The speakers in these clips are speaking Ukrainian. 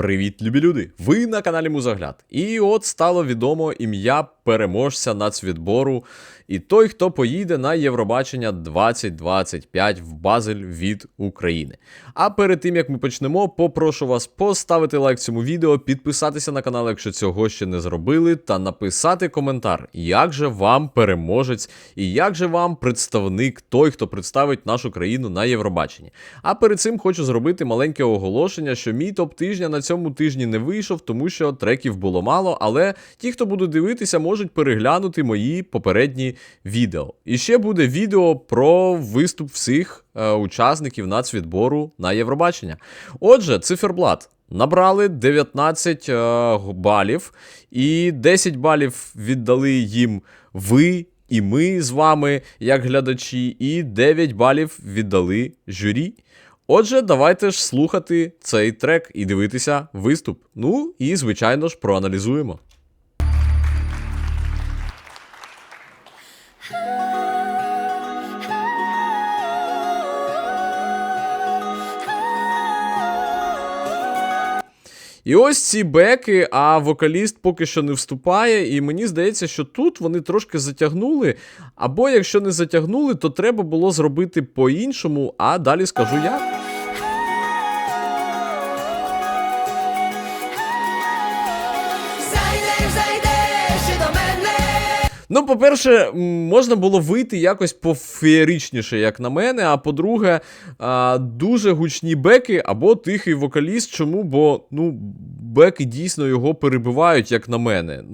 Привіт, любі люди! Ви на каналі Музагляд. І от стало відомо ім'я переможця нацвідбору і той, хто поїде на Євробачення 2025 в Базель від України. А перед тим як ми почнемо, попрошу вас поставити лайк цьому відео, підписатися на канал, якщо цього ще не зробили, та написати коментар, як же вам переможець і як же вам представник, той, хто представить нашу країну на Євробаченні. А перед цим хочу зробити маленьке оголошення, що мій топ тижня на цьому тижні не вийшов, тому що треків було мало, але ті, хто будуть дивитися, можуть переглянути мої попередні відео. І ще буде відео про виступ всіх е, учасників нацвідбору на Євробачення. Отже, циферблат. Набрали 19 е, балів, і 10 балів віддали їм ви і ми з вами, як глядачі, і 9 балів віддали журі. Отже, давайте ж слухати цей трек і дивитися виступ. Ну і, звичайно ж, проаналізуємо. І ось ці беки, а вокаліст поки що не вступає, і мені здається, що тут вони трошки затягнули. Або якщо не затягнули, то треба було зробити по-іншому, а далі скажу як. Ну, по-перше, можна було вийти якось пофеєричніше, як на мене. А по-друге, дуже гучні беки або тихий вокаліст. Чому? Бо ну, беки дійсно його перебивають, як на мене.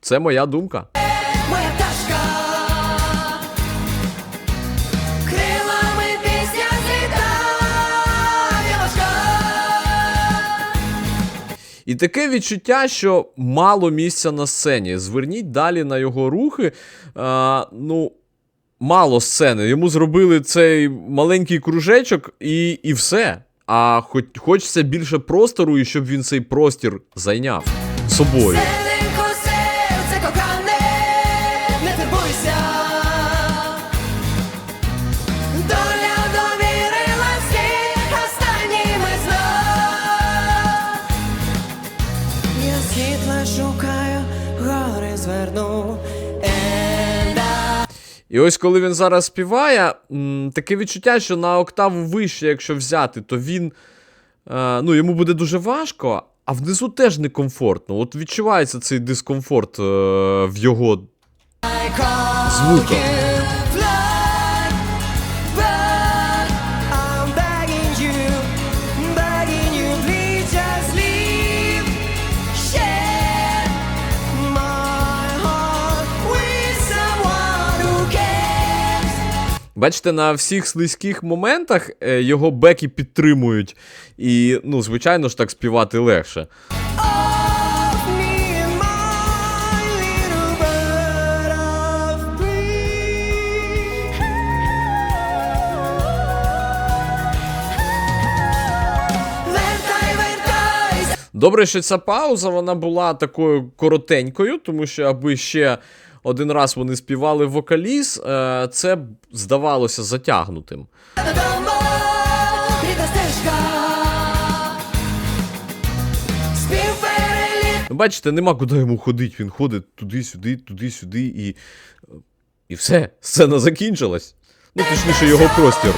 Це моя думка. І таке відчуття, що мало місця на сцені. Зверніть далі на його рухи. А, ну, мало сцени. Йому зробили цей маленький кружечок і, і все. А хоч, хочеться більше простору, і щоб він цей простір зайняв собою. І ось коли він зараз співає, таке відчуття, що на октаву вище, якщо взяти, то він. Е, ну, йому буде дуже важко, а внизу теж некомфортно. От відчувається цей дискомфорт е, в його звуках. Бачите, на всіх слизьких моментах е, його беки підтримують. І, ну, звичайно ж, так співати легше. Добре, що ця пауза вона була такою коротенькою, тому що аби ще один раз вони співали вокаліз, е, це здавалося затягнутим. Ну, Бачите, нема куди йому ходити. Він ходить туди-сюди, туди-сюди, і. І все, сцена закінчилась. Ну, точніше, його простір.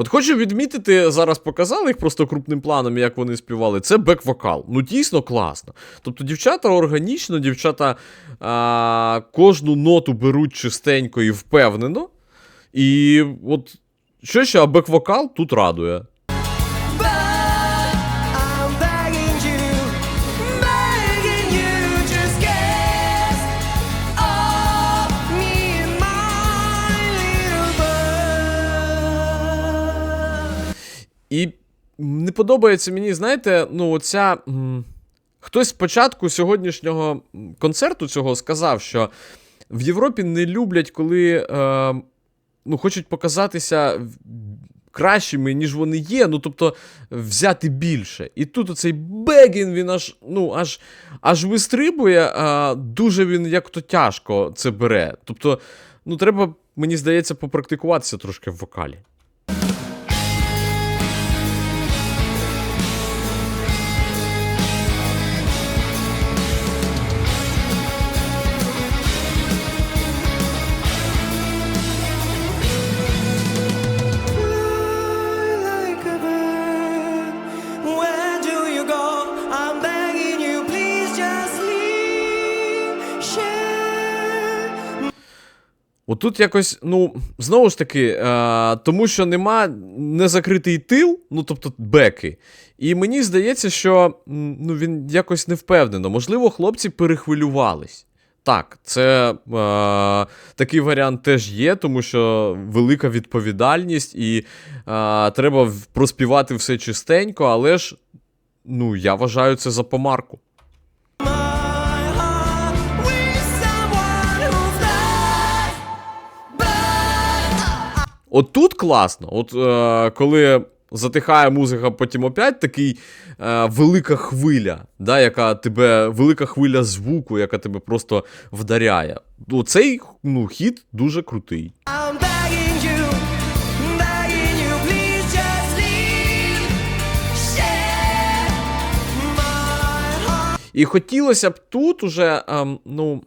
От хочу відмітити, зараз показали їх просто крупним планом, як вони співали. Це бек-вокал. Ну, дійсно класно. Тобто, дівчата органічно, дівчата а, кожну ноту беруть чистенько і впевнено. І от що ще, а бек-вокал тут радує. І не подобається мені, знаєте, ну, оця. Хтось спочатку сьогоднішнього концерту цього сказав, що в Європі не люблять, коли е, ну, хочуть показатися кращими, ніж вони є. Ну, тобто, взяти більше. І тут оцей Бегін, він аж, ну, аж, аж вистрибує, а дуже він як то тяжко це бере. Тобто, ну, треба, мені здається, попрактикуватися трошки в вокалі. Отут якось, ну, знову ж таки, е, тому що нема незакритий тил, ну тобто беки. І мені здається, що ну, він якось не впевнено. Можливо, хлопці перехвилювались. Так, це е, такий варіант теж є, тому що велика відповідальність, і е, треба проспівати все чистенько, але ж ну, я вважаю це за помарку. От тут класно, от е, коли затихає музика, потім опять такий е, велика хвиля, да, яка тебе, велика хвиля звуку, яка тебе просто вдаряє. Оцей ну, хід дуже крутий. І хотілося б тут уже, ем, ну.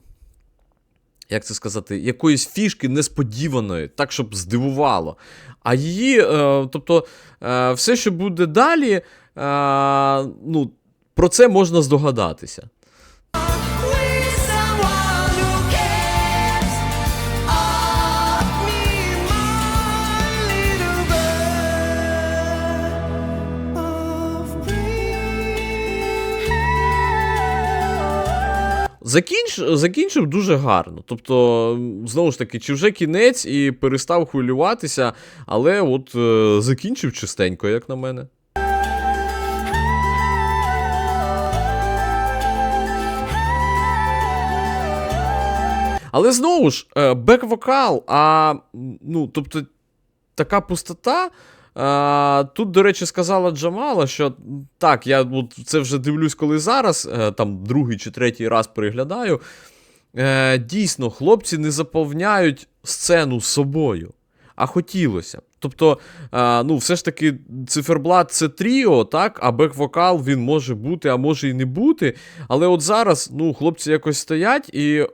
Як це сказати, якоїсь фішки несподіваної, так, щоб здивувало. А її, е, тобто, е, все, що буде далі, е, ну, про це можна здогадатися. Закінч, закінчив дуже гарно. Тобто, знову ж таки, чи вже кінець і перестав хвилюватися, але от е, закінчив чистенько, як на мене. Але знову ж, е, бек-вокал, а ну, тобто, така пустота. А, тут, до речі, сказала Джамала, що так, я це вже дивлюсь, коли зараз, е, там другий чи третій раз переглядаю. Е, дійсно, хлопці не заповняють сцену собою, а хотілося. Тобто, е, ну, все ж таки, циферблат це тріо, так, а бек-вокал він може бути, а може і не бути. Але от зараз, ну, хлопці якось стоять і.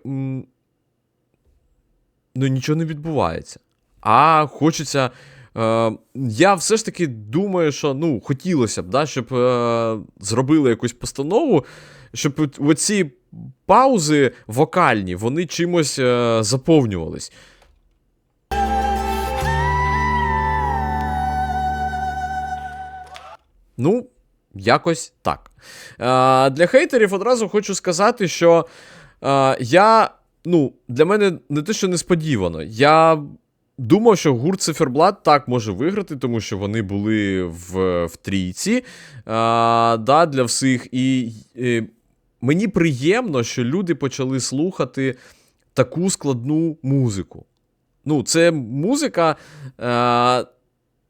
ну, нічого не відбувається. А хочеться. Е, я все ж таки думаю, що ну, хотілося б, да, щоб е, зробили якусь постанову, щоб оці паузи вокальні, вони чимось е, заповнювались. Ну, якось так. Е, для хейтерів одразу хочу сказати, що е, я. Ну, для мене не те, що несподівано. Я думав, що гурт Циферблат так може виграти, тому що вони були в, в трійці а, да, для всіх. І, і мені приємно, що люди почали слухати таку складну музику. Ну, це музика. А,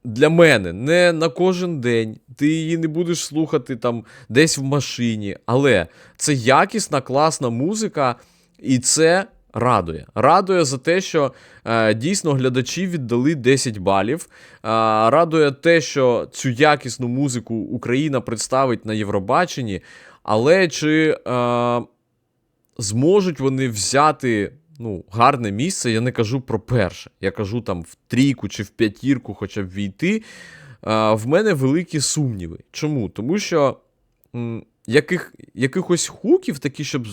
для мене не на кожен день. Ти її не будеш слухати там десь в машині. Але це якісна, класна музика, і це радує. Радує за те, що е, дійсно глядачі віддали 10 балів. Е, радує те, що цю якісну музику Україна представить на Євробаченні. Але чи е, зможуть вони взяти ну, гарне місце, я не кажу про перше. Я кажу там в трійку чи в п'ятірку, хоча б війти. А, в мене великі сумніви. Чому? Тому що м, яких, якихось хуків, такі, щоб,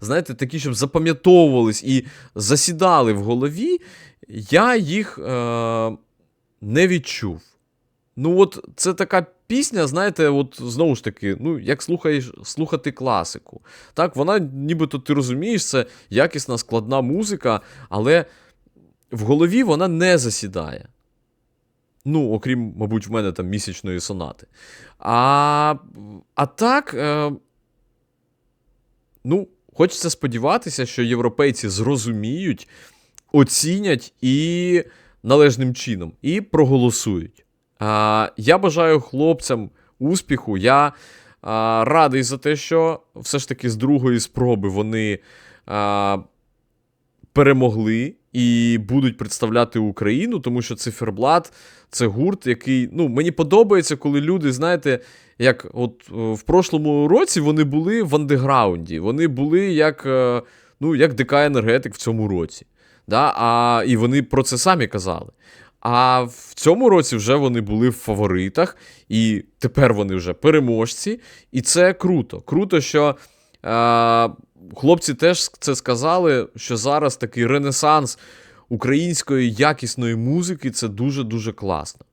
знаєте, такі, щоб запам'ятовувались і засідали в голові, я їх е, не відчув. Ну, от це така пісня, знаєте, от знову ж таки, ну, як слухаєш, слухати класику. Так, вона, нібито ти розумієш, це якісна складна музика, але в голові вона не засідає. Ну, окрім, мабуть, в мене там місячної сонати. А, а так, е, ну, хочеться сподіватися, що європейці зрозуміють, оцінять і належним чином, і проголосують. А, я бажаю хлопцям успіху. Я а, радий за те, що все ж таки з другої спроби вони а, перемогли і будуть представляти Україну, тому що циферблат це гурт, який ну, мені подобається, коли люди, знаєте, як от е, в прошлому році вони були в андеграунді, вони були як, е, ну, як ДК енергетик в цьому році. Да? А, і вони про це самі казали. А в цьому році вже вони були в фаворитах, і тепер вони вже переможці. І це круто. Круто, що е, хлопці теж це сказали, що зараз такий ренесанс української якісної музики це дуже-дуже класно.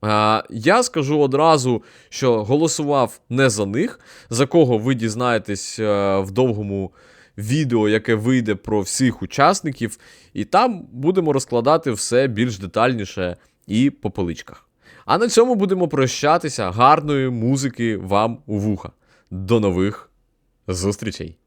А, я скажу одразу, що голосував не за них, за кого ви дізнаєтесь е, в довгому відео, яке вийде про всіх учасників, і там будемо розкладати все більш детальніше і по поличках. А на цьому будемо прощатися. Гарної музики вам у вуха. До нових зустрічей!